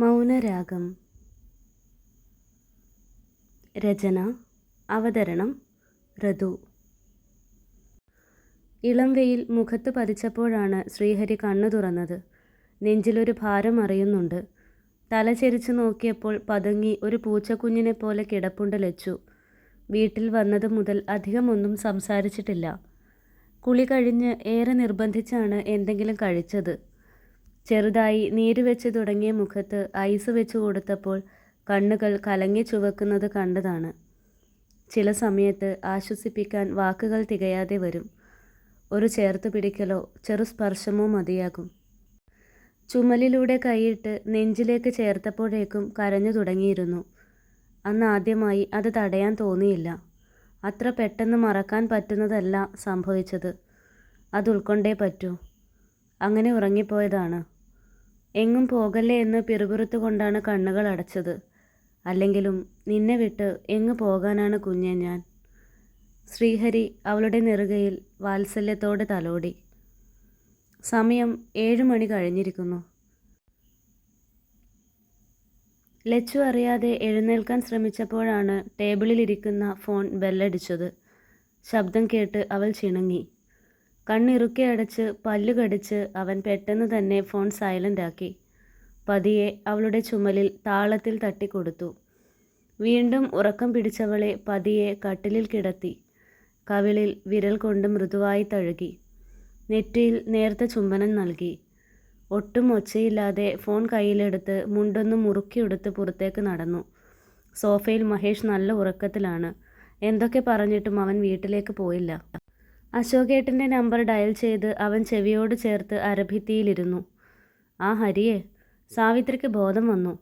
മൗനരാഗം. രചന അവതരണം ഋതു ഇളം വെയിൽ മുഖത്ത് പതിച്ചപ്പോഴാണ് ശ്രീഹരി കണ്ണു തുറന്നത്. നെഞ്ചിലൊരു ഭാരം അറിയുന്നുണ്ട്. തല ചെരിച്ചു നോക്കിയപ്പോൾ പതുങ്ങി ഒരു പൂച്ചക്കുഞ്ഞിനെ പോലെ കിടപ്പുണ്ട് ലച്ചു. വീട്ടിൽ വന്നത് മുതൽ അധികമൊന്നും സംസാരിച്ചിട്ടില്ല. കുളി കഴിഞ്ഞ് ഏറെ നിർബന്ധിച്ചാണ് എന്തെങ്കിലും കഴിച്ചത്. ചെറുതായി നീര് വെച്ച് തുടങ്ങിയ മുഖത്ത് ഐസ് വെച്ച് കൊടുത്തപ്പോൾ കണ്ണുകൾ കലങ്ങി ചുവക്കുന്നത് കണ്ടതാണ്. ചില സമയത്ത് ആശ്വസിപ്പിക്കാൻ വാക്കുകൾ തികയാതെ വരും. ഒരു ചേർത്ത് പിടിക്കലോ ചെറു സ്പർശമോ മതിയാകും. ചുമലിലൂടെ കൈയിട്ട് നെഞ്ചിലേക്ക് ചേർത്തപ്പോഴേക്കും കരഞ്ഞു തുടങ്ങിയിരുന്നു. അന്ന് ആദ്യമായി അത് തടയാൻ തോന്നിയില്ല. അത്ര പെട്ടെന്ന് മറക്കാൻ പറ്റുന്നതല്ല സംഭവിച്ചത്. അത് ഉൾക്കൊണ്ടേ പറ്റൂ. അങ്ങനെ ഉറങ്ങിപ്പോയതാണ്. എങ്ങും പോകല്ലേ എന്ന് പിറുപിറുത്തു കൊണ്ടാണ് കണ്ണുകൾ അടച്ചത്. അല്ലെങ്കിലും നിന്നെ വിട്ട് എങ്ങു പോകാനാണ് കുഞ്ഞെ ഞാൻ? ശ്രീഹരി അവളുടെ നെറുകയിൽ വാത്സല്യത്തോടെ തലോടി. സമയം ഏഴു മണി കഴിഞ്ഞിരിക്കുന്നു. ലച്ചു അറിയാതെ എഴുന്നേൽക്കാൻ ശ്രമിച്ചപ്പോഴാണ് ടേബിളിലിരിക്കുന്ന ഫോൺ ബെല്ലടിച്ചത്. ശബ്ദം കേട്ട് അവൾ ചിണുങ്ങി. കണ്ണിറുക്കെ അടച്ച് പല്ലു കടിച്ച് അവൻ പെട്ടെന്ന് തന്നെ ഫോൺ സൈലന്റ് ആക്കി. പതിയെ അവളുടെ ചുമലിൽ താളത്തിൽ തട്ടിക്കൊടുത്തു. വീണ്ടും ഉറക്കം പിടിച്ചവളെ പതിയെ കട്ടിലിൽ കിടത്തി. കവിളിൽ വിരൽ കൊണ്ട് മൃദുവായി തഴുകി. നെറ്റിയിൽ നേർത്ത ചുംബനം നൽകി. ഒട്ടും ഒച്ചയില്ലാതെ ഫോൺ കയ്യിലെടുത്ത് മുണ്ടൊന്ന് മുറുക്കിയെടുത്ത് പുറത്തേക്ക് നടന്നു. സോഫയിൽ മഹേഷ് നല്ല ഉറക്കത്തിലാണ്. എന്തൊക്കെ പറഞ്ഞിട്ടും അവൻ വീട്ടിലേക്ക് പോയില്ല. അശോകേട്ടന്റെ നമ്പർ ഡയൽ ചെയ്ത് അവൻ ചെവിയോട് ചേർത്ത് അരഭിത്തിയിലിരുന്നു. ആ ഹരിയെ സാവിത്രിക്ക് ബോധം വന്നു.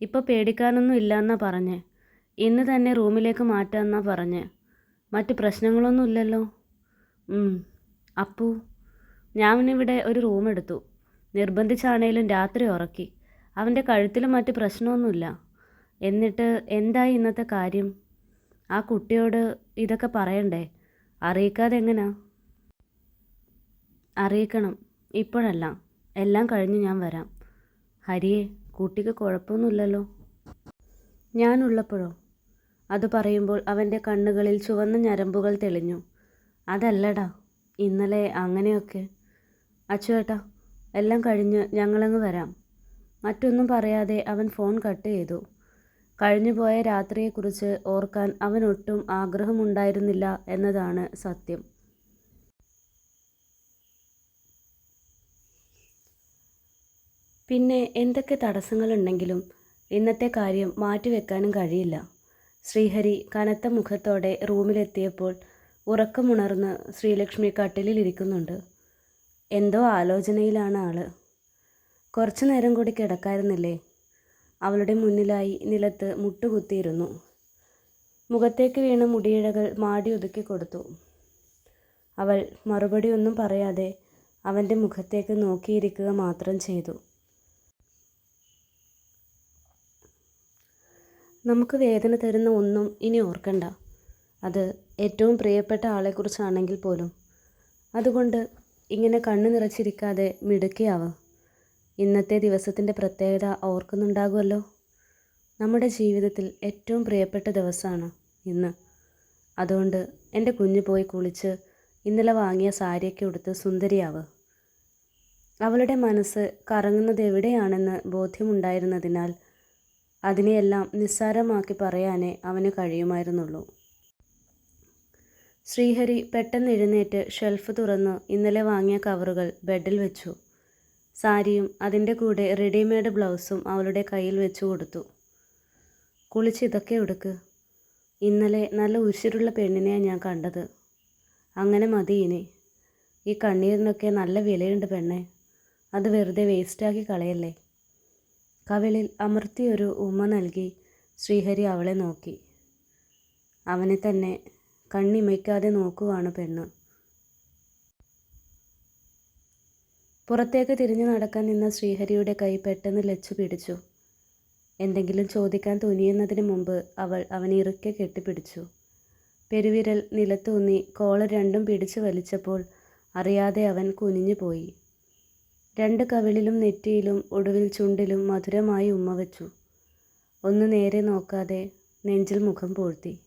ഇപ്പോൾ പേടിക്കാനൊന്നും ഇല്ലെന്നാ പറഞ്ഞേ. ഇന്ന് തന്നെ റൂമിലേക്ക് മാറ്റാമെന്നാ പറഞ്ഞേ. മറ്റ് പ്രശ്നങ്ങളൊന്നും ഇല്ലല്ലോ. അപ്പു ഞാനിവിടെ ഒരു റൂം എടുത്തു. നിർബന്ധിച്ചാണേലും രാത്രി ഉറക്കി. അവന്റെ കഴുത്തിൽ മറ്റ് പ്രശ്നമൊന്നുമില്ല. എന്നിട്ട് എന്തായി ഇന്നത്തെ കാര്യം? ആ കുട്ടിയോട് ഇതൊക്കെ പറയണ്ടേ? അറിയിക്കാതെ എങ്ങനാ അറിയിക്കണം. ഇപ്പോഴല്ല. എല്ലാം കഴിഞ്ഞ് ഞാൻ വരാം. ഹരിയെ കുട്ടിക്ക് കുഴപ്പമൊന്നുമില്ലല്ലോ? ഞാനുള്ളപ്പോഴോ? അത് പറയുമ്പോൾ അവന്റെ കണ്ണുകളിൽ ചുവന്ന ഞരമ്പുകൾ തെളിഞ്ഞു. അതല്ലടാ ഇന്നലെ അങ്ങനെയൊക്കെ. അച്ചുവേട്ടാ എല്ലാം കഴിഞ്ഞ് ഞങ്ങളങ്ങ് വരാം. മറ്റൊന്നും പറയാതെ അവൻ ഫോൺ കട്ട് ചെയ്തു. കഴിഞ്ഞുപോയ രാത്രിയെക്കുറിച്ച് ഓർക്കാൻ അവനൊട്ടും ആഗ്രഹമുണ്ടായിരുന്നില്ല എന്നതാണ് സത്യം. പിന്നെ എന്തൊക്കെ തടസ്സങ്ങളുണ്ടെങ്കിലും ഇന്നത്തെ കാര്യം മാറ്റിവെക്കാനും കഴിയില്ല. ശ്രീഹരി കനത്ത മുഖത്തോടെ റൂമിലെത്തിയപ്പോൾ ഉറക്കമുണർന്ന് ശ്രീലക്ഷ്മി കട്ടിലിൽ ഇരിക്കുന്നുണ്ട് എന്തോ ആലോചനയിലാണ് ആൾ. കുറച്ചു നേരം കൂടി കിടക്കായിരുന്നില്ലേ? അവളുടെ മുന്നിലായി നിലത്ത് മുട്ടുകുത്തിയിരുന്നു. മുഖത്തേക്ക് വീണ മുടിയിഴകൾ മാടി ഒതുക്കി കൊടുത്തു. അവൾ മറുപടി ഒന്നും പറയാതെ അവന്റെ മുഖത്തേക്ക് നോക്കിയിരിക്കുക മാത്രം ചെയ്തു. നമുക്ക് വേദന തരുന്ന ഒന്നും ഇനി ഓർക്കണ്ട. അത് ഏറ്റവും പ്രിയപ്പെട്ട ആളെക്കുറിച്ചാണെങ്കിൽ പോലും. അതുകൊണ്ട് ഇങ്ങനെ കണ്ണു നിറച്ചിരിക്കാതെ മിടുക്കിയാവ്. ഇന്നത്തെ ദിവസത്തിന്റെ പ്രത്യേകത ഓർക്കുന്നുണ്ടാകുമല്ലോ? നമ്മുടെ ജീവിതത്തിൽ ഏറ്റവും പ്രിയപ്പെട്ട ദിവസമാണ് ഇന്ന്. അതുകൊണ്ട് എന്റെ കുഞ്ഞ് പോയി കുളിച്ച് ഇന്നലെ വാങ്ങിയ സാരിയൊക്കെ ഉടുത്ത് സുന്ദരിയാവ്. അവളുടെ മനസ്സ് കറങ്ങുന്നത് എവിടെയാണെന്ന് ബോധ്യമുണ്ടായിരുന്നതിനാൽ അതിനെയെല്ലാം നിസ്സാരമാക്കി പറയാനേ അവന് കഴിയുമായിരുന്നുള്ളൂ. ശ്രീഹരി പെട്ടെന്ന് എഴുന്നേറ്റ് ഷെൽഫ് തുറന്ന് ഇന്നലെ വാങ്ങിയ കവറുകൾ ബെഡിൽ വെച്ചു. സാരിയും അതിന്റെ കൂടെ റെഡിമെയ്ഡ് ബ്ലൗസും അവളുടെ കയ്യിൽ വെച്ചു കൊടുത്തു. കുളിച്ച് ഇതൊക്കെ എടുക്ക് ഇന്നലെ നല്ല ഉശിരുള്ള പെണ്ണിനെയാണ് ഞാൻ കണ്ടത്. അങ്ങനെ മതി ഇനി. ഈ കണ്ണീരിനൊക്കെ നല്ല വിലയുണ്ട് പെണ്ണെ. അത് വെറുതെ വേസ്റ്റാക്കി കളയല്ലേ. കവിളിൽ അമർത്തിയൊരു ഉമ്മ നൽകി ശ്രീഹരി അവളെ നോക്കി. അവനെ തന്നെ കണ്ണിമയ്ക്കാതെ നോക്കുവാണ് പെണ്ണ്. പുറത്തേക്ക് തിരിഞ്ഞു നടക്കാൻ നിന്ന ശ്രീഹരിയുടെ കൈ പെട്ടെന്ന് ലച്ചു പിടിച്ചു. എന്തെങ്കിലും ചോദിക്കാൻ തുനിയുന്നതിന് മുമ്പ് അവൾ അവനെ ഇറുക്കെ കെട്ടിപ്പിടിച്ചു. പെരുവിരൽ നിലത്തൂന്നി കോളർ രണ്ടും പിടിച്ചു വലിച്ചപ്പോൾ അറിയാതെ അവൻ കുനിഞ്ഞു പോയി. രണ്ട് കവിളിലും നെറ്റിയിലും ഒടുവിൽ ചുണ്ടിലും മധുരമായി ഉമ്മ വച്ചു. ഒന്ന് നേരെ നോക്കാതെ നെഞ്ചിൽ മുഖം പൂഴ്ത്തി.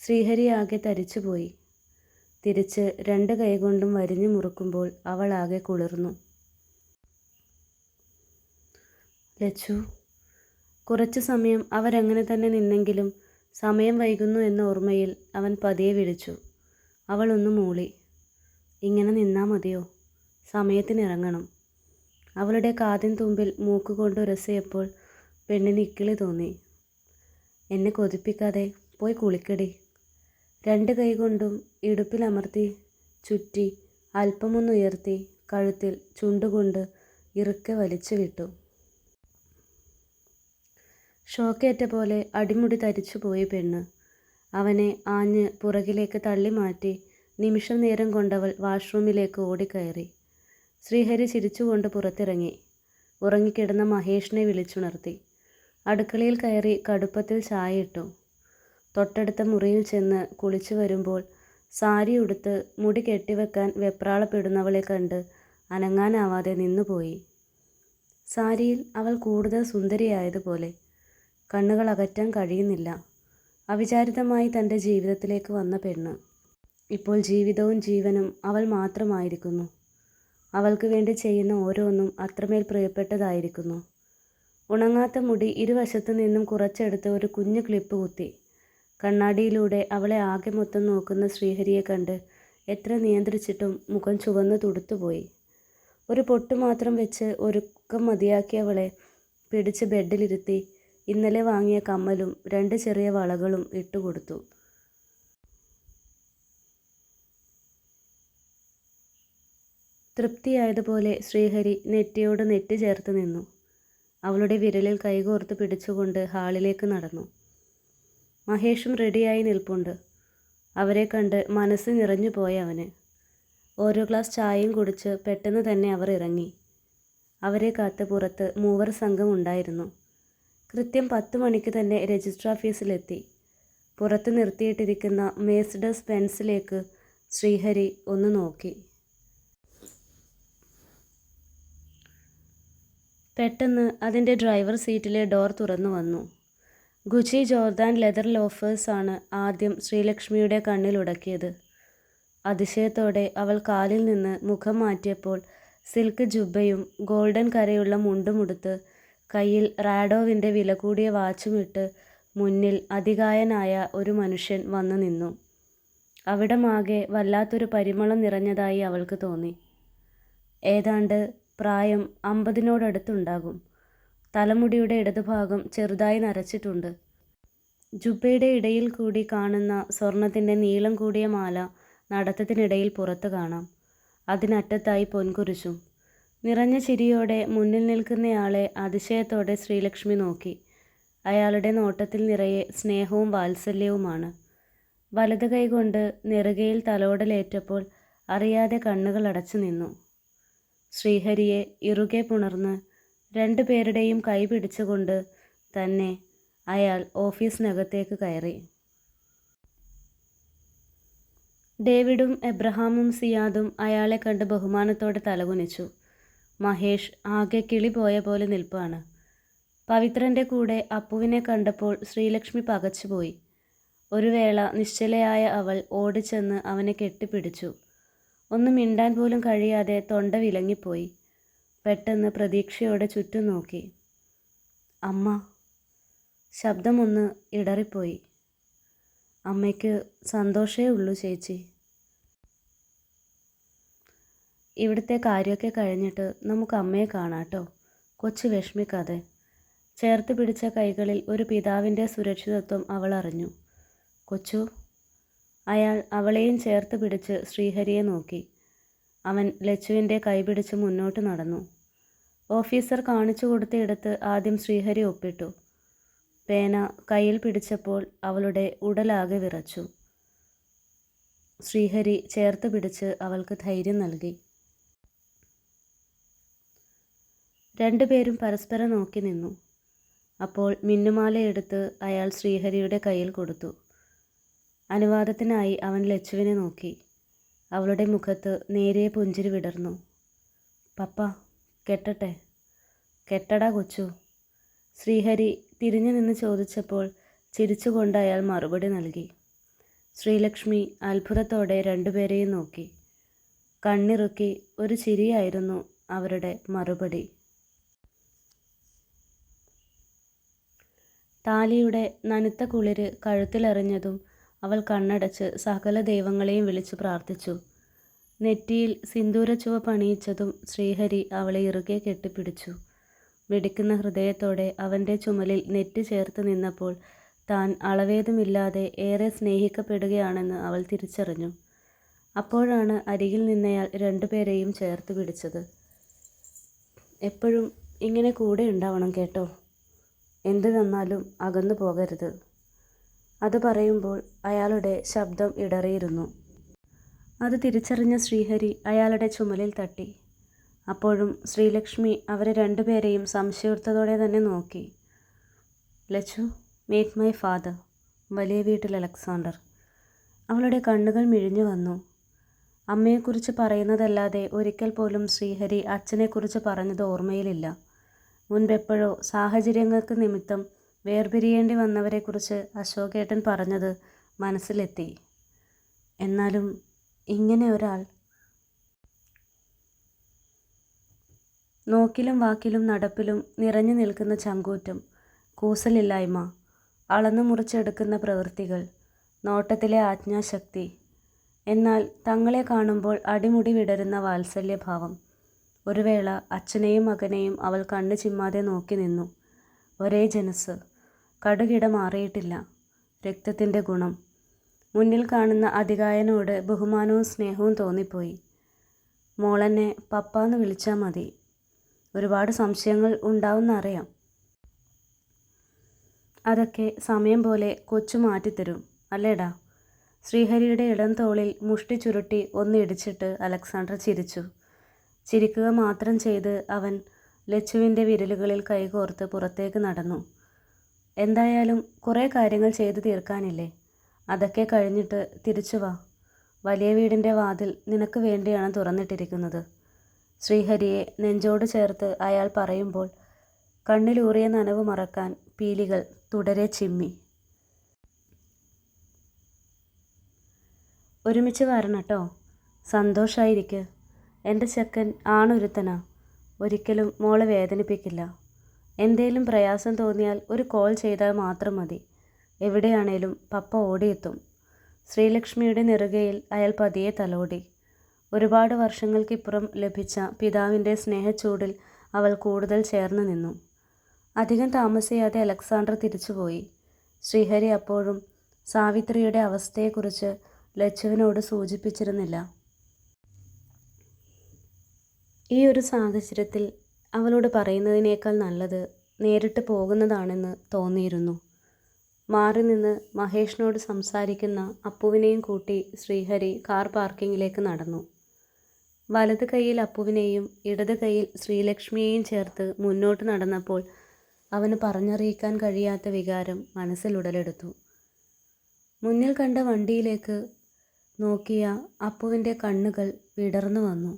ശ്രീഹരി ആകെ തരിച്ചുപോയി. തിരിച്ച് രണ്ട് കൈകൊണ്ടും വരിഞ്ഞു മുറുക്കുമ്പോൾ അവൾ ആകെ കുളിർന്നു. ലച്ചു കുറച്ചു സമയം അവരങ്ങനെ തന്നെ നിന്നെങ്കിലും സമയം വൈകുന്നു എന്ന ഓർമ്മയിൽ അവൻ പതിയെ വിളിച്ചു. അവൾ ഒന്ന് മൂളി. ഇങ്ങനെ നിന്നാ മതിയോ? സമയത്തിനിറങ്ങണം അവളുടെ കാതിൻ തുമ്പിൽ മൂക്കുകൊണ്ട് ഉരസിയപ്പോൾ പെണ്ണിന് ഇക്കിളി തോന്നി. എന്നെ കൊതിപ്പിക്കാതെ പോയി കുളിക്കടി. രണ്ട് കൈകൊണ്ടും ഇടുപ്പിലമർത്തി ചുറ്റി അല്പമൊന്നുയർത്തി കഴുത്തിൽ ചുണ്ടുകൊണ്ട് ഇറുക്കെ വലിച്ചു വിട്ടു. ഷോക്കേറ്റ പോലെ അടിമുടി തരിച്ചു പോയി പെണ്ണ്. അവനെ ആഞ്ഞ് പുറകിലേക്ക് തള്ളി മാറ്റി നിമിഷം നേരം കൊണ്ടവൾ വാഷ്റൂമിലേക്ക് ഓടിക്കയറി. ശ്രീഹരി ചിരിച്ചുകൊണ്ട് പുറത്തിറങ്ങി. ഉറങ്ങിക്കിടന്ന മഹേഷിനെ വിളിച്ചുണർത്തി. അടുക്കളയിൽ കയറി കടുപ്പത്തിൽ ചായയിട്ടു തൊട്ടടുത്ത മുറിയിൽ ചെന്ന് കുളിച്ചു വരുമ്പോൾ സാരി ഉടുത്ത് മുടി കെട്ടിവെക്കാൻ വെപ്രാളപ്പെടുന്നവളെ കണ്ട് അനങ്ങാനാവാതെ നിന്നുപോയി. സാരിയിൽ അവൾ കൂടുതൽ സുന്ദരിയായതുപോലെ കണ്ണുകൾ അകറ്റാൻ കഴിയുന്നില്ല. അവിചാരിതമായി തന്റെ ജീവിതത്തിലേക്ക് വന്ന പെണ്ണ്. ഇപ്പോൾ ജീവിതവും ജീവനും അവൾ മാത്രമായിരിക്കുന്നു. അവൾക്ക് വേണ്ടി ചെയ്യുന്ന ഓരോന്നും അത്രമേൽ പ്രിയപ്പെട്ടതായിരിക്കുന്നു. ഉണങ്ങാത്ത മുടി ഇരുവശത്തു നിന്നും കുറച്ചെടുത്ത് ഒരു കുഞ്ഞു ക്ലിപ്പ് കുത്തി. കണ്ണാടിയിലൂടെ അവളെ ആകെ മൊത്തം നോക്കുന്ന ശ്രീഹരിയെ കണ്ട് എത്ര നിയന്ത്രിച്ചിട്ടും മുഖം ചുവന്ന് തുടുത്തുപോയി. ഒരു പൊട്ട് മാത്രം വെച്ച് ഒരുക്കം മതിയാക്കിയവളെ പിടിച്ച് ബെഡിലിരുത്തി ഇന്നലെ വാങ്ങിയ കമ്മലും രണ്ട് ചെറിയ വളകളും ഇട്ടുകൊടുത്തു തൃപ്തിയായതുപോലെ ശ്രീഹരി നെറ്റിയോട് നെറ്റി ചേർത്ത് നിന്നു. അവളുടെ വിരലിൽ കൈകോർത്ത് പിടിച്ചുകൊണ്ട് ഹാളിലേക്ക് നടന്നു. മഹേഷും റെഡിയായി നിൽപ്പുണ്ട്. അവരെ കണ്ട് മനസ്സ് നിറഞ്ഞു പോയ അവന്. ഓരോ ഗ്ലാസ് ചായയും കുടിച്ച് പെട്ടെന്ന് തന്നെ അവർ ഇറങ്ങി. അവരെ കാത്ത് പുറത്ത് മൂവർ സംഘം ഉണ്ടായിരുന്നു. കൃത്യം പത്ത് മണിക്ക് തന്നെ രജിസ്റ്റർ ഓഫീസിലെത്തി പുറത്ത് നിർത്തിയിട്ടിരിക്കുന്ന മേസ്ഡസ് പെൻസിലേക്ക് ശ്രീഹരി ഒന്ന് നോക്കി. പെട്ടെന്ന് അതിന്റെ ഡ്രൈവർ സീറ്റിലെ ഡോർ തുറന്നു വന്നു. ഗുച്ചി ജോർദാൻ ലെതർ ലോഫേഴ്സാണ് ആദ്യം ശ്രീലക്ഷ്മിയുടെ കണ്ണിലുടക്കിയത് അതിശയത്തോടെ അവൾ കാലിൽ നിന്ന് മുഖം മാറ്റിയപ്പോൾ സിൽക്ക് ജുബയും ഗോൾഡൻ കരയുള്ള മുണ്ടുമുടുത്ത് കയ്യിൽ റാഡോവിന്റെ വില കൂടിയ വാച്ചുമിട്ട് മുന്നിൽ അതികായനായ ഒരു മനുഷ്യൻ വന്നു നിന്നു. അവിടമാകെ വല്ലാത്തൊരു പരിമളം നിറഞ്ഞതായി അവൾക്ക് തോന്നി. ഏതാണ്ട് പ്രായം അമ്പതിനോടടുത്തുണ്ടാകും. തലമുടിയുടെ ഇടതുഭാഗം ചെറുതായി നരച്ചിട്ടുണ്ട്. ജുബയുടെ ഇടയിൽ കൂടി കാണുന്ന സ്വർണത്തിന്റെ നീളം കൂടിയ മാല നടത്തത്തിനിടയിൽ പുറത്ത് കാണാം. അതിനറ്റത്തായി പൊൻകുരിശും. നിറഞ്ഞ ചിരിയോടെ മുന്നിൽ നിൽക്കുന്നയാളെ അതിശയത്തോടെ ശ്രീലക്ഷ്മി നോക്കി. അയാളുടെ നോട്ടത്തിൽ നിറയെ സ്നേഹവും വാത്സല്യവുമാണ്. വലത് കൈകൊണ്ട് നെറുകയിൽ തലോടലേറ്റപ്പോൾ അറിയാതെ കണ്ണുകൾ അടച്ചു നിന്നു ശ്രീഹരിയെ ഇറുകെ പുണർന്ന് രണ്ടുപേരുടെയും കൈ പിടിച്ചുകൊണ്ട് തന്നെ അയാൾ ഓഫീസിനകത്തേക്ക് കയറി. ഡേവിഡും എബ്രഹാമും സിയാദും അയാളെ കണ്ട് ബഹുമാനത്തോടെ തലകുനിച്ചു. മഹേഷ് ആകെ കിളി പോയ പോലെ നിൽപ്പാണ്. പവിത്രന്റെ കൂടെ അപ്പുവിനെ കണ്ടപ്പോൾ ശ്രീലക്ഷ്മി പകച്ചുപോയി. ഒരു വേള നിശ്ചലയായ അവൾ ഓടിച്ചെന്ന് അവനെ കെട്ടിപ്പിടിച്ചു. ഒന്ന് മിണ്ടാൻ പോലും കഴിയാതെ തൊണ്ട വിലങ്ങിപ്പോയി. പെട്ടെന്ന് പ്രതീക്ഷയോടെ ചുറ്റും നോക്കി. അമ്മ ശബ്ദമൊന്ന് ഇടറിപ്പോയി. അമ്മയ്ക്ക് സന്തോഷേ ഉള്ളൂ ചേച്ചി. ഇവിടുത്തെ കാര്യമൊക്കെ കഴിഞ്ഞിട്ട് നമുക്ക് അമ്മയെ കാണാട്ടോ. കൊച്ചു വിഷമിക്കാതെ. ചേർത്ത് പിടിച്ച കൈകളിൽ ഒരു പിതാവിന്റെ സുരക്ഷിതത്വം അവൾ അറിഞ്ഞു. കൊച്ചു അയാൾ അവളെയും ചേർത്ത് പിടിച്ച് ശ്രീഹരിയെ നോക്കി. അവൻ ലച്ചുവിന്റെ കൈപിടിച്ച് മുന്നോട്ട് നടന്നു. ഓഫീസർ കാണിച്ചു കൊടുത്തയിടത്ത് ആദ്യം ശ്രീഹരി ഒപ്പിട്ടു. പേന കയ്യിൽ പിടിച്ചപ്പോൾ അവളുടെ ഉടലാകെ വിറച്ചു. ശ്രീഹരി ചേർത്ത് പിടിച്ച് അവൾക്ക് ധൈര്യം നൽകി. രണ്ടുപേരും പരസ്പരം നോക്കി നിന്നു. അപ്പോൾ മിന്നുമാലയെടുത്ത് അയാൾ ശ്രീഹരിയുടെ കയ്യിൽ കൊടുത്തു. അനുവാദത്തിനായി അവൻ ലച്ചുവിനെ നോക്കി. അവളുടെ മുഖത്ത് നേരിയ പുഞ്ചിരി വിടർന്നു. പപ്പ കെട്ടട്ടെ? കെട്ടടാ കൊച്ചു. ശ്രീഹരി തിരിഞ്ഞു നിന്ന് ചോദിച്ചപ്പോൾ ചിരിച്ചുകൊണ്ട് അയാൾ മറുപടി നൽകി. ശ്രീലക്ഷ്മി അത്ഭുതത്തോടെ രണ്ടുപേരെയും നോക്കി. കണ്ണിറുക്കി ഒരു ചിരിയായിരുന്നു അവരുടെ മറുപടി. താലിയുടെ നനുത്ത കുളിര് കഴുത്തിലെറിഞ്ഞതും അവൾ കണ്ണടച്ച് സകല ദൈവങ്ങളെയും വിളിച്ചു പ്രാർത്ഥിച്ചു. നെറ്റിയിൽ സിന്ദൂരച്ചുവപ്പ് പണിയിച്ചതും ശ്രീഹരി അവളെ ഇറുകെ കെട്ടിപ്പിടിച്ചു. വെടിക്കുന്ന ഹൃദയത്തോടെ അവന്റെ ചുമലിൽ നെറ്റ് ചേർത്ത് നിന്നപ്പോൾ താൻ അളവേതുമില്ലാതെ ഏറെ സ്നേഹിക്കപ്പെടുകയാണെന്ന് അവൾ തിരിച്ചറിഞ്ഞു. അപ്പോഴാണ് അരികിൽ നിന്നയാൾ രണ്ടുപേരെയും ചേർത്ത് പിടിച്ചത്. എപ്പോഴും ഇങ്ങനെ കൂടെ ഉണ്ടാവണം കേട്ടോ. എന്ത് വന്നാലും അകന്നു പോകരുത് അത് പറയുമ്പോൾ അയാളുടെ ശബ്ദം ഇടറിയിരുന്നു. അത് തിരിച്ചറിഞ്ഞ ശ്രീഹരി അയാളുടെ ചുമലിൽ തട്ടി. അപ്പോഴും ശ്രീലക്ഷ്മി അവരെ രണ്ടുപേരെയും സംശയത്തോടെ തന്നെ നോക്കി. ലച്ചു മീറ്റ് മൈ ഫാദർ വലിയ വീട്ടിൽ അലക്സാണ്ടർ. അവളുടെ കണ്ണുകൾ മിഴിഞ്ഞു വന്നു. അമ്മയെക്കുറിച്ച് പറയുന്നതല്ലാതെ ഒരിക്കൽ പോലും ശ്രീഹരി അച്ഛനെക്കുറിച്ച് പറഞ്ഞത് ഓർമ്മയിലില്ല. മുൻപെപ്പോഴോ സാഹചര്യങ്ങൾക്ക് നിമിത്തം വേർപിരിയേണ്ടി വന്നവരെക്കുറിച്ച് അശോകേട്ടൻ പറഞ്ഞത് മനസ്സിലെത്തി. എന്നാലും ഇങ്ങനെ ഒരാൾ. നോക്കിലും വാക്കിലും നടപ്പിലും നിറഞ്ഞു നിൽക്കുന്ന ചങ്കൂറ്റം കൂസലില്ലായ്മ അളന്നു മുറിച്ചെടുക്കുന്ന പ്രവൃത്തികൾ നോട്ടത്തിലെ ആജ്ഞാശക്തി. എന്നാൽ തങ്ങളെ കാണുമ്പോൾ അടിമുടി വിടരുന്ന വാത്സല്യഭാവം. ഒരു വേള അച്ഛനെയും മകനെയും അവൾ കണ്ണു ചിമ്മാതെ നോക്കി നിന്നു. ഒരേ ജനസ് കടുകിട മാറിയിട്ടില്ല. രക്തത്തിന്റെ ഗുണം. മുന്നിൽ കാണുന്ന അതികായനോട് ബഹുമാനവും സ്നേഹവും തോന്നിപ്പോയി. മോളെന്നെ പപ്പാന്ന് വിളിച്ചാൽ മതി. ഒരുപാട് സംശയങ്ങൾ ഉണ്ടാവുമെന്നറിയാം അതൊക്കെ സമയം പോലെ കൊച്ചു മാറ്റിത്തരും അല്ലേടാ? ശ്രീഹരിയുടെ ഇടം തോളിൽ മുഷ്ടി ചുരുട്ടി ഒന്ന് ഇടിച്ചിട്ട് അലക്സാണ്ടർ ചിരിച്ചു. ചിരിക്കുക മാത്രം ചെയ്ത് അവൻ ലച്ചുവിന്റെ വിരലുകളിൽ കൈകോർത്ത് പുറത്തേക്ക് നടന്നു. എന്തായാലും കുറേ കാര്യങ്ങൾ ചെയ്തു തീർക്കാനില്ലേ? അതൊക്കെ കഴിഞ്ഞിട്ട് തിരിച്ചു വാ. വലിയ വീടിന്റെ വാതിൽ നിനക്ക് വേണ്ടിയാണ് തുറന്നിട്ടിരിക്കുന്നത്. ശ്രീഹരിയെ നെഞ്ചോട് ചേർത്ത് അയാൾ പറയുമ്പോൾ കണ്ണിലൂറിയ നനവ് മറക്കാൻ പീലികൾ തുടരെ ചിമ്മി. ഒരുമിച്ച് വരണം കേട്ടോ സന്തോഷായിരിക്ക്. എന്റെ ചെക്കൻ ആണൊരുത്തനാ. ഒരിക്കലും മോളെ വേദനിപ്പിക്കില്ല. എന്തേലും പ്രയാസം തോന്നിയാൽ ഒരു കോൾ ചെയ്താൽ മാത്രം മതി. എവിടെയാണേലും പപ്പ ഓടിയെത്തും. ശ്രീലക്ഷ്മിയുടെ നെറുകയിൽ അയാൾ പതിയെ തലോടി. ഒരുപാട് വർഷങ്ങൾക്കിപ്പുറം ലഭിച്ച പിതാവിന്റെ സ്നേഹച്ചൂടിൽ അവൾ കൂടുതൽ ചേർന്ന് നിന്നു. അധികം താമസിയാതെ അലക്സാണ്ടർ തിരിച്ചുപോയി. ശ്രീഹരി അപ്പോഴും സാവിത്രിയുടെ അവസ്ഥയെക്കുറിച്ച് ലച്ചുവിനോട് സൂചിപ്പിച്ചിരുന്നില്ല. ഈ ഒരു സാഹചര്യത്തിൽ അവളോട് പറയുന്നതിനേക്കാൾ നല്ലത് നേരിട്ട് പോകുന്നതാണെന്ന് തോന്നിയിരുന്നു. മാറി നിന്ന് മഹേഷിനോട് സംസാരിക്കുന്ന അപ്പുവിനെയും കൂട്ടി ശ്രീഹരി കാർ പാർക്കിങ്ങിലേക്ക് നടന്നു. വലത് കൈയിൽ അപ്പുവിനെയും ഇടത് കൈയിൽ ശ്രീലക്ഷ്മിയെയും ചേർത്ത് മുന്നോട്ട് നടന്നപ്പോൾ അവന് പറഞ്ഞറിയിക്കാൻ കഴിയാത്ത വികാരം മനസ്സിൽ ഉടലെടുത്തു. മുന്നിൽ കണ്ട വണ്ടിയിലേക്ക് നോക്കിയ അപ്പുവിന്റെ കണ്ണുകൾ വിടർന്നു വന്നു.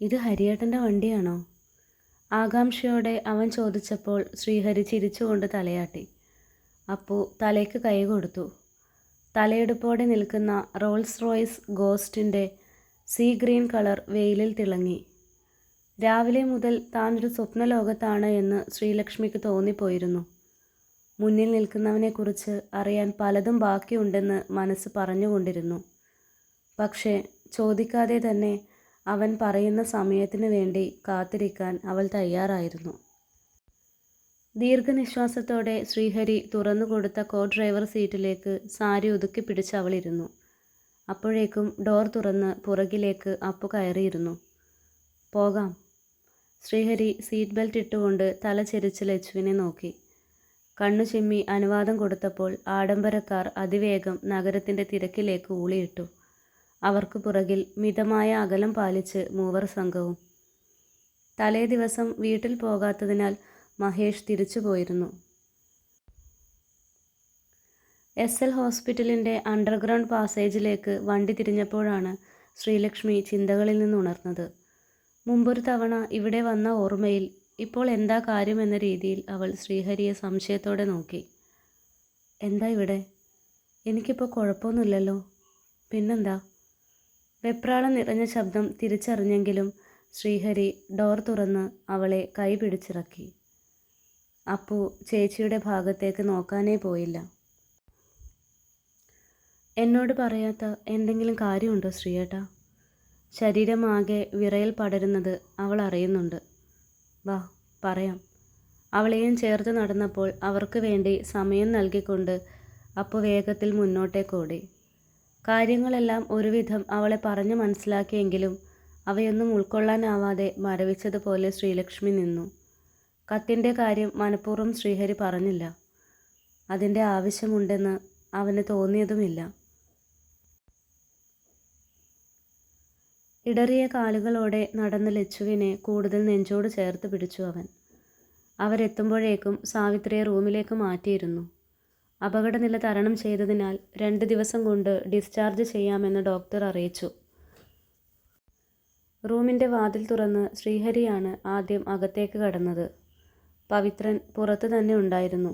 ഇത് ഹരിയേട്ടന്റെ വണ്ടിയാണോ? ആകാംക്ഷയോടെ അവൻ ചോദിച്ചപ്പോൾ ശ്രീഹരി ചിരിച്ചുകൊണ്ട് തലയാട്ടി. അപ്പു തലയ്ക്ക് കൈ കൊടുത്തു. തലയെടുപ്പോടെ നിൽക്കുന്ന റോൾസ് റോയ്സ് ഗോസ്റ്റിന്റെ സീ ഗ്രീൻ കളർ വെയിലിൽ തിളങ്ങി. രാവിലെ മുതൽ താനൊരു സ്വപ്നലോകത്താണ് എന്ന് ശ്രീലക്ഷ്മിക്ക് തോന്നിപ്പോയിരുന്നു. മുന്നിൽ നിൽക്കുന്നവനെക്കുറിച്ച് അറിയാൻ പലതും ബാക്കിയുണ്ടെന്ന് മനസ്സ് പറഞ്ഞുകൊണ്ടിരുന്നു. പക്ഷേ ചോദിക്കാതെ തന്നെ അവൻ പറയുന്ന സമയത്തിന് വേണ്ടി കാത്തിരിക്കാൻ അവൾ തയ്യാറായിരുന്നു. ദീർഘനിശ്വാസത്തോടെ ശ്രീഹരി തുറന്നു കൊടുത്ത കോ ഡ്രൈവർ സീറ്റിലേക്ക് സാരി ഒതുക്കി പിടിച്ച് അവളിരുന്നു. അപ്പോഴേക്കും ഡോർ തുറന്ന് പുറകിലേക്ക് അപ്പു കയറിയിരുന്നു. പോകാം. ശ്രീഹരി സീറ്റ് ബെൽറ്റ് ഇട്ടുകൊണ്ട് തല ചെരിച്ച് ലച്ചുവിനെ നോക്കി. കണ്ണു ചിമ്മി അനുവാദം കൊടുത്തപ്പോൾ ആഡംബരക്കാർ അതിവേഗം നഗരത്തിന്റെ തിരക്കിലേക്ക് ഊളിയിട്ടു. അവർക്ക് പുറകിൽ മിതമായ അകലം പാലിച്ച് മൂവർ സംഘവും. തലേ ദിവസം വീട്ടിൽ പോകാത്തതിനാൽ മഹേഷ് തിരിച്ചു പോയിരുന്നു. എസ് എൽ ഹോസ്പിറ്റലിന്റെ അണ്ടർഗ്രൗണ്ട് പാസേജിലേക്ക് വണ്ടി തിരിഞ്ഞപ്പോഴാണ് ശ്രീലക്ഷ്മി ചിന്തകളിൽ നിന്നുണർന്നത്. മുമ്പൊരു തവണ ഇവിടെ വന്ന ഓർമ്മയിൽ ഇപ്പോൾ എന്താ കാര്യമെന്ന രീതിയിൽ അവൾ ശ്രീഹരിയെ സംശയത്തോടെ നോക്കി. എന്താ ഇവിടെ? എനിക്കിപ്പോൾ കുഴപ്പമൊന്നുമില്ലല്ലോ. പിന്നെന്താ? വെപ്രാളം നിറഞ്ഞ ശബ്ദം തിരിച്ചറിഞ്ഞെങ്കിലും ശ്രീഹരി ഡോർ തുറന്ന് അവളെ കൈ പിടിച്ചിറക്കി. അപ്പു ചേച്ചിയുടെ ഭാഗത്തേക്ക് നോക്കാനേ പോയില്ല. എന്നോട് പറയാത്ത എന്തെങ്കിലും കാര്യമുണ്ടോ ശ്രീയേട്ടാ? ശരീരമാകെ വിറയിൽ പടരുന്നത് അവൾ അറിയുന്നുണ്ട്. വാ പറയാം. അവളെയും ചേർത്ത് നടന്നപ്പോൾ അവർക്ക് വേണ്ടി സമയം നൽകിക്കൊണ്ട് അപ്പു വേഗത്തിൽ മുന്നോട്ടേക്കോടി. കാര്യങ്ങളെല്ലാം ഒരുവിധം അവളെ പറഞ്ഞു മനസ്സിലാക്കിയെങ്കിലും അവയൊന്നും ഉൾക്കൊള്ളാനാവാതെ മരവിച്ചതുപോലെ ശ്രീലക്ഷ്മി നിന്നു. കത്തിന്റെ കാര്യം മനഃപൂർവം ശ്രീഹരി പറഞ്ഞില്ല. അതിന്റെ ആവശ്യമുണ്ടെന്ന് അവന് തോന്നിയതുമില്ല. ഇടറിയ കാലുകളോടെ നടന്ന ലച്ചുവിനെ കൂടുതൽ നെഞ്ചോട് ചേർത്ത് പിടിച്ചു അവൻ. അവരെത്തുമ്പോഴേക്കും സാവിത്രിയെ റൂമിലേക്ക് മാറ്റിയിരുന്നു. അപകടനില തരണം ചെയ്തതിനാൽ രണ്ട് ദിവസം കൊണ്ട് ഡിസ്ചാർജ് ചെയ്യാമെന്ന് ഡോക്ടർ അറിയിച്ചു. റൂമിന്റെ വാതിൽ തുറന്ന് ശ്രീഹരിയാണ് ആദ്യം അകത്തേക്ക് കടന്നത്. പവിത്രൻ പുറത്തു തന്നെ ഉണ്ടായിരുന്നു.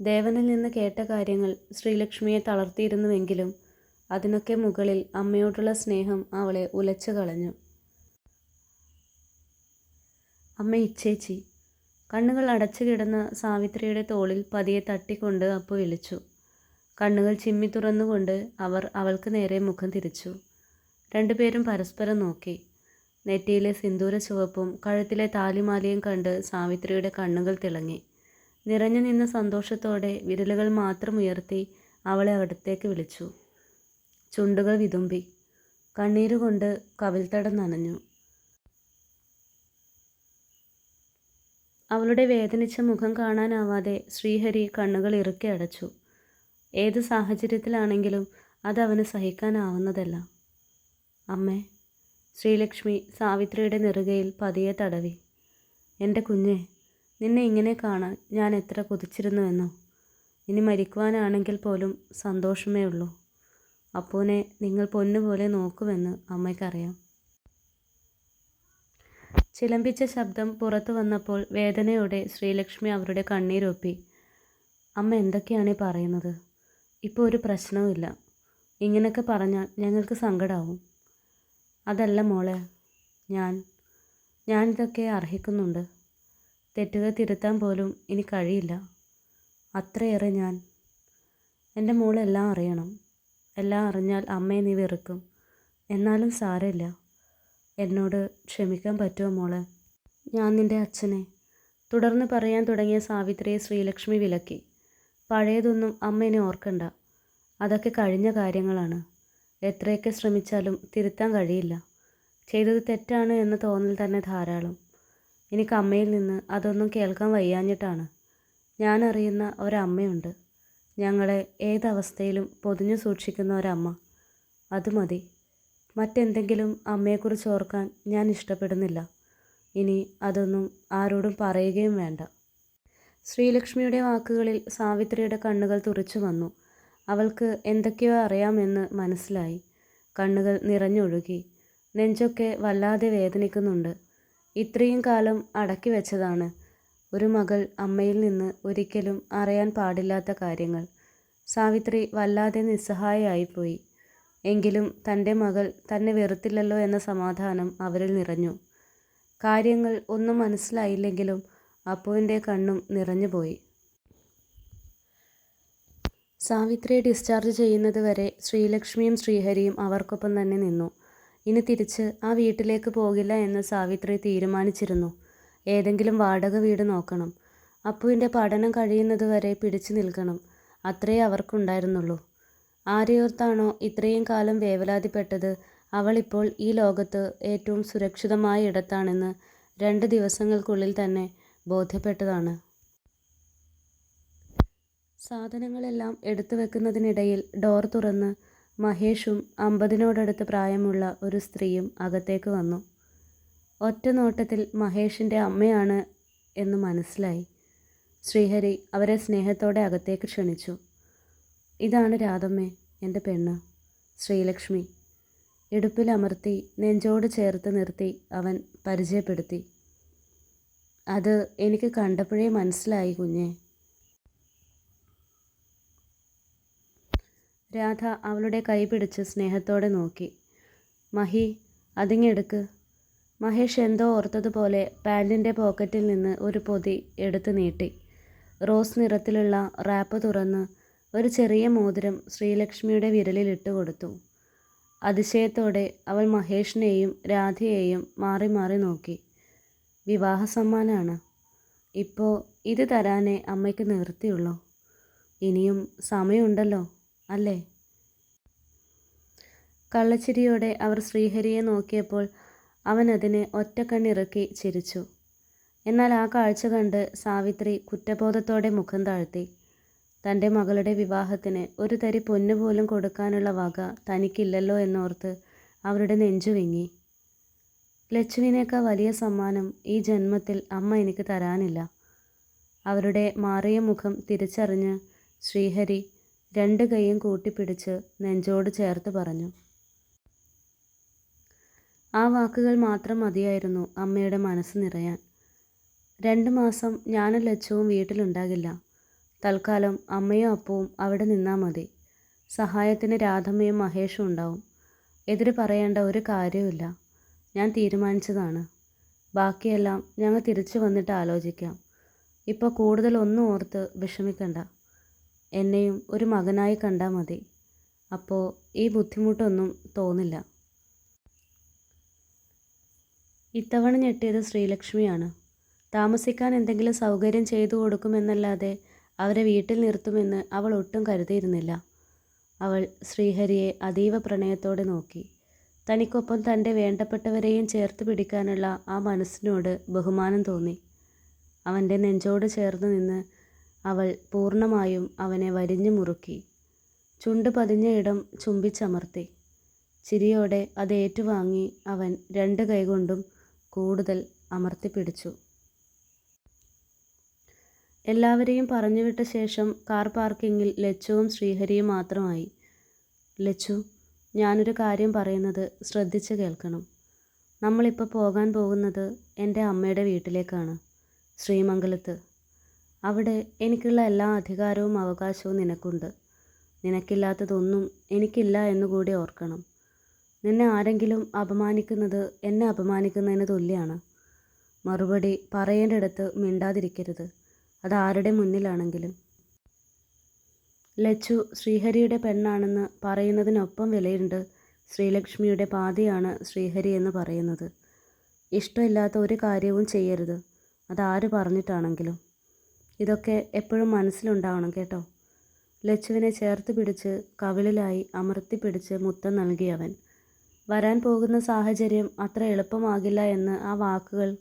ദേവനിൽ നിന്ന് കേട്ട കാര്യങ്ങൾ ശ്രീലക്ഷ്മിയെ തളർത്തിയിരുന്നുവെങ്കിലും അതിനൊക്കെ മുകളിൽ അമ്മയോടുള്ള സ്നേഹം അവളെ ഉലച്ചു കളഞ്ഞു അമ്മ ഇച്ചേച്ചി കണ്ണുകൾ അടച്ചു കിടന്ന സാവിത്രിയുടെ തോളിൽ പതിയെ തട്ടിക്കൊണ്ട് അപ്പു വിളിച്ചു. കണ്ണുകൾ ചിമ്മി തുറന്നുകൊണ്ട് അവർ അവൾക്ക് നേരെ മുഖം തിരിച്ചു. രണ്ടുപേരും പരസ്പരം നോക്കി. നെറ്റിയിലെ സിന്ദൂര ചുവപ്പും കഴുത്തിലെ താലിമാലയും കണ്ട് സാവിത്രിയുടെ കണ്ണുകൾ തിളങ്ങി. നിറഞ്ഞു നിന്ന സന്തോഷത്തോടെ വിരലുകൾ മാത്രം ഉയർത്തി അവളെ അടുത്തേക്ക് വിളിച്ചു. ചുണ്ടുകൾ വിതുമ്പി. കണ്ണീരുകൊണ്ട് കവിൽത്തടം നനഞ്ഞു. അവളുടെ വേദനിച്ച മുഖം കാണാനാവാതെ ശ്രീഹരി കണ്ണുകൾ ഇറുക്കി അടച്ചു. ഏത് സാഹചര്യത്തിലാണെങ്കിലും അതവന് സഹിക്കാനാവുന്നതല്ല. അമ്മേ ശ്രീലക്ഷ്മി സാവിത്രിയുടെ നെറുകയിൽ പതിയെ തടവി. എന്റെ കുഞ്ഞെ നിന്നെ ഇങ്ങനെ കാണാൻ ഞാൻ എത്ര കൊതിച്ചിരുന്നുവെന്നോ. ഇനി മരിക്കുവാനാണെങ്കിൽ പോലും സന്തോഷമേ ഉള്ളൂ. അപ്പൂനെ നിങ്ങൾ പൊന്നുപോലെ നോക്കുമെന്ന് അമ്മയ്ക്കറിയാം. ചിലമ്പിച്ച ശബ്ദം പുറത്തു വന്നപ്പോൾ വേദനയോടെ ശ്രീലക്ഷ്മി അവരുടെ കണ്ണീരൊപ്പി. അമ്മ എന്തൊക്കെയാണ് പറയുന്നത്? ഇപ്പോൾ ഒരു പ്രശ്നവുമില്ല ഇങ്ങനെയൊക്കെ പറഞ്ഞാൽ ഞങ്ങൾക്ക് സങ്കടമാവും അതല്ല മോളെ ഞാൻ ഞാനിതൊക്കെ അർഹിക്കുന്നുണ്ട്. തെറ്റുകൾ തിരുത്താൻ പോലും ഇനി കഴിയില്ല. അത്രയേറെ ഞാൻ. എന്റെ മോളെല്ലാം അറിയണം. എല്ലാം അറിഞ്ഞാൽ അമ്മയെ നീ വെറുക്കും. എന്നാലും സാരമില്ല. എന്നോട് ക്ഷമിക്കാൻ പറ്റുമോ മോളെ? ഞാൻ നിന്റെ അച്ഛനെ. തുടർന്ന് പറയാൻ തുടങ്ങിയ സാവിത്രിയെ ശ്രീലക്ഷ്മി വിലക്കി. പഴയതൊന്നും അമ്മ ഇനി ഓർക്കണ്ട. അതൊക്കെ കഴിഞ്ഞ കാര്യങ്ങളാണ്. എത്രയൊക്കെ ശ്രമിച്ചാലും തിരുത്താൻ കഴിയില്ല. ചെയ്തത് തെറ്റാണ് എന്ന തോന്നൽ തന്നെ ധാരാളം. എനിക്ക് അമ്മയിൽ നിന്ന് അതൊന്നും കേൾക്കാൻ വയ്യാഞ്ഞിട്ടാണ്. ഞാൻ അറിയുന്ന ഒരമ്മയുണ്ട്. ഞങ്ങളെ ഏതവസ്ഥയിലും പൊതിഞ്ഞു സൂക്ഷിക്കുന്ന ഒരമ്മ. അത് മതി. മറ്റെന്തെങ്കിലും അമ്മയെക്കുറിച്ച് ഓർക്കാൻ ഞാൻ ഇഷ്ടപ്പെടുന്നില്ല. ഇനി അതൊന്നും ആരോടും പറയുകയും വേണ്ട. ശ്രീലക്ഷ്മിയുടെ വാക്കുകളിൽ സാവിത്രിയുടെ കണ്ണുകൾ തുറച്ചു വന്നു. അവൾക്ക് എന്തൊക്കെയോ അറിയാമെന്ന് മനസ്സിലായി. കണ്ണുകൾ നിറഞ്ഞൊഴുകി. നെഞ്ചൊക്കെ വല്ലാതെ വേദനിക്കുന്നുണ്ട്. ഇത്രയും കാലം അടക്കി വെച്ചതാണ് ഒരു മകൾ അമ്മയിൽ നിന്ന് ഒരിക്കലും അറിയാൻ പാടില്ലാത്ത കാര്യങ്ങൾ. സാവിത്രി വല്ലാതെ നിസ്സഹായയായിപ്പോയി. എങ്കിലും തന്റെ മകൾ തന്നെ വെറുത്തില്ലല്ലോ എന്ന സമാധാനം അവരിൽ നിറഞ്ഞു. കാര്യങ്ങൾ ഒന്നും മനസ്സിലായില്ലെങ്കിലും അപ്പുവിന്റെ കണ്ണും നിറഞ്ഞുപോയി. സാവിത്രിയെ ഡിസ്ചാർജ് ചെയ്യുന്നത് വരെ ശ്രീലക്ഷ്മിയും ശ്രീഹരിയും അവർക്കൊപ്പം തന്നെ നിന്നു. ഇനി തിരിച്ച് ആ വീട്ടിലേക്ക് പോകില്ല എന്ന് സാവിത്രി തീരുമാനിച്ചിരുന്നു. ഏതെങ്കിലും വാടക വീട് നോക്കണം. അപ്പുവിന്റെ പഠനം കഴിയുന്നതുവരെ പിടിച്ചു നിൽക്കണം. അത്രേ അവർക്കുണ്ടായിരുന്നുള്ളൂ. ആരെയോർത്താണോ ഇത്രയും കാലം വേവലാതിപ്പെട്ടത്? അവളിപ്പോൾ ഈ ലോകത്ത് ഏറ്റവും സുരക്ഷിതമായ ഇടത്താണെന്ന് രണ്ട് ദിവസങ്ങൾക്കുള്ളിൽ തന്നെ ബോധ്യപ്പെട്ടതാണ്. സാധനങ്ങളെല്ലാം എടുത്തു വെക്കുന്നതിനിടയിൽ ഡോർ തുറന്ന് മഹേഷും അമ്പതിനോടടുത്ത് പ്രായമുള്ള ഒരു സ്ത്രീയും അകത്തേക്ക് വന്നു. ഒറ്റ നോട്ടത്തിൽ മഹേഷിന്റെ അമ്മയാണ് എന്ന് മനസ്സിലായി. ശ്രീഹരി അവരെ സ്നേഹത്തോടെ അകത്തേക്ക് ക്ഷണിച്ചു. ഇതാണ് രാധമ്മേ എന്റെ പെണ്ണ്. ശ്രീലക്ഷ്മി. ഇടുപ്പിലമർത്തി നെഞ്ചോട് ചേർത്ത് നിർത്തി അവൻ പരിചയപ്പെടുത്തി. അത് എനിക്ക് കണ്ടപ്പോഴേ മനസ്സിലായി കുഞ്ഞെ. രാധ അവളുടെ കൈ പിടിച്ച് സ്നേഹത്തോടെ നോക്കി. മഹി അതിങ്ങെടുക്ക് മഹേഷ് എന്തോ ഓർത്തതുപോലെ പാന്റിന്റെ പോക്കറ്റിൽ നിന്ന് ഒരു പൊതി എടുത്തു നീട്ടി. റോസ് നിറത്തിലുള്ള റാപ്പ് തുറന്ന് ഒരു ചെറിയ മോതിരം ശ്രീലക്ഷ്മിയുടെ വിരലിൽ ഇട്ട് കൊടുത്തു. അതിശയത്തോടെ അവൾ മഹേഷിനെയും രാധയെയും മാറി മാറി നോക്കി. വിവാഹ സമ്മാനമാണ് ഇപ്പോൾ ഇത് തരാനേ അമ്മയ്ക്ക് നിവൃത്തിയുള്ളൂ. ഇനിയും സമയമുണ്ടല്ലോ അല്ലേ? കള്ളച്ചിരിയോടെ അവർ ശ്രീഹരിയെ നോക്കിയപ്പോൾ അവൻ അതിനെ ഒറ്റക്കണ്ണിറക്കി ചിരിച്ചു. എന്നാൽ ആ കാഴ്ച കണ്ട് സാവിത്രി കുറ്റബോധത്തോടെ മുഖം താഴ്ത്തി. തന്റെ മകളുടെ വിവാഹത്തിന് ഒരു തരി പൊന്നു പോലും കൊടുക്കാനുള്ള വക തനിക്കില്ലല്ലോ എന്നോർത്ത് അവരുടെ നെഞ്ചു വിങ്ങി. ലച്ചുവിനേക്കാൾ വലിയ സമ്മാനം ഈ ജന്മത്തിൽ അമ്മ എനിക്ക് തരാനില്ല. അവരുടെ മാറിയ മുഖം തിരിച്ചറിഞ്ഞ് ശ്രീഹരി രണ്ട് കൈയും കൂട്ടിപ്പിടിച്ച് നെഞ്ചോട് ചേർത്ത് പറഞ്ഞു. ആ വാക്കുകൾ മാത്രം മതിയായിരുന്നു അമ്മയുടെ മനസ്സ് നിറയാൻ. രണ്ട് മാസം ഞാനും ലച്ചുവും വീട്ടിലുണ്ടാകില്ല. തൽക്കാലം അമ്മയും അപ്പവും അവിടെ നിന്നാൽ മതി. സഹായത്തിന് രാധമ്മയും മഹേഷും ഉണ്ടാവും. എതിര് പറയേണ്ട ഒരു കാര്യവുമില്ല. ഞാൻ തീരുമാനിച്ചതാണ്. ബാക്കിയെല്ലാം ഞങ്ങൾ തിരിച്ചു വന്നിട്ട് ആലോചിക്കാം. ഇപ്പോൾ കൂടുതൽ ഒന്നും ഓർത്ത് വിഷമിക്കണ്ട. എന്നെയും ഒരു മകനായി കണ്ടാൽ മതി. അപ്പോൾ ഈ ബുദ്ധിമുട്ടൊന്നും തോന്നില്ല. ഇത്തവണ ഞെട്ടിയത് ശ്രീലക്ഷ്മിയാണ്. താമസിക്കാൻ എന്തെങ്കിലും സൗകര്യം ചെയ്തു കൊടുക്കുമെന്നല്ലാതെ അവരെ വീട്ടിൽ നിർത്തുമെന്ന് അവൾ ഒട്ടും കരുതിയിരുന്നില്ല. അവൾ ശ്രീഹരിയെ അതീവ പ്രണയത്തോടെ നോക്കി. തനിക്കൊപ്പം തന്റെ വേണ്ടപ്പെട്ടവരെയും ചേർത്ത് പിടിക്കാനുള്ള ആ മനസ്സിനോട് ബഹുമാനം തോന്നി. അവന്റെ നെഞ്ചോട് ചേർന്ന് നിന്ന് അവൾ പൂർണമായും അവനെ വരിഞ്ഞു മുറുക്കി. ചുണ്ട് പതിഞ്ഞ ഇടം ചുംബിച്ചമർത്തി. ചിരിയോടെ അത് ഏറ്റുവാങ്ങി അവൻ രണ്ട് കൈകൊണ്ടും കൂടുതൽ അമർത്തിപ്പിടിച്ചു. എല്ലാവരെയും പറഞ്ഞുവിട്ട ശേഷം കാർ പാർക്കിങ്ങിൽ ലച്ചുവും ശ്രീഹരിയും മാത്രമായി. ലച്ചു ഞാനൊരു കാര്യം പറയുന്നത് ശ്രദ്ധിച്ച് കേൾക്കണം. നമ്മളിപ്പോൾ പോകാൻ പോകുന്നത് എന്റെ അമ്മയുടെ വീട്ടിലേക്കാണ് ശ്രീമംഗലത്ത്. അവിടെ എനിക്കുള്ള എല്ലാ അധികാരവും അവകാശവും നിനക്കുണ്ട്. നിനക്കില്ലാത്തതൊന്നും എനിക്കില്ല എന്നുകൂടി ഓർക്കണം. നിന്നെ ആരെങ്കിലും അപമാനിക്കുന്നത് എന്നെ അപമാനിക്കുന്നതിന് തുല്യമാണ് മറുപടി പറയേണ്ടിടത്ത് മിണ്ടാതിരിക്കരുത്. അത് ആരുടെ മുന്നിലാണെങ്കിലും. ലച്ചു ശ്രീഹരിയുടെ പെണ്ണാണെന്ന് പറയുന്നതിനൊപ്പം വിലയുണ്ട്. ശ്രീലക്ഷ്മിയുടെ പാതിയാണ് ശ്രീഹരി എന്ന് പറയുന്നത്. ഇഷ്ടമില്ലാത്ത ഒരു കാര്യവും ചെയ്യരുത്. അതാര് പറഞ്ഞിട്ടാണെങ്കിലും. ഇതൊക്കെ എപ്പോഴും മനസ്സിലുണ്ടാവണം കേട്ടോ. ലച്ചുവിനെ ചേർത്ത് പിടിച്ച് കവിളിലായി അമർത്തിപ്പിടിച്ച് മുത്തം നൽകിയവൻ വരാൻ പോകുന്ന സാഹചര്യം അത്ര എളുപ്പമാകില്ല എന്ന് ആ വാക്കുകൾ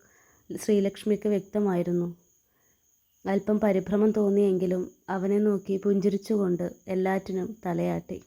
ശ്രീലക്ഷ്മിക്ക് വ്യക്തമായിരുന്നു. അല്പം പരിഭ്രമം തോന്നിയെങ്കിലും അവനെ നോക്കി പുഞ്ചിരിച്ചുകൊണ്ട് എല്ലാറ്റിനും തലയാട്ടി.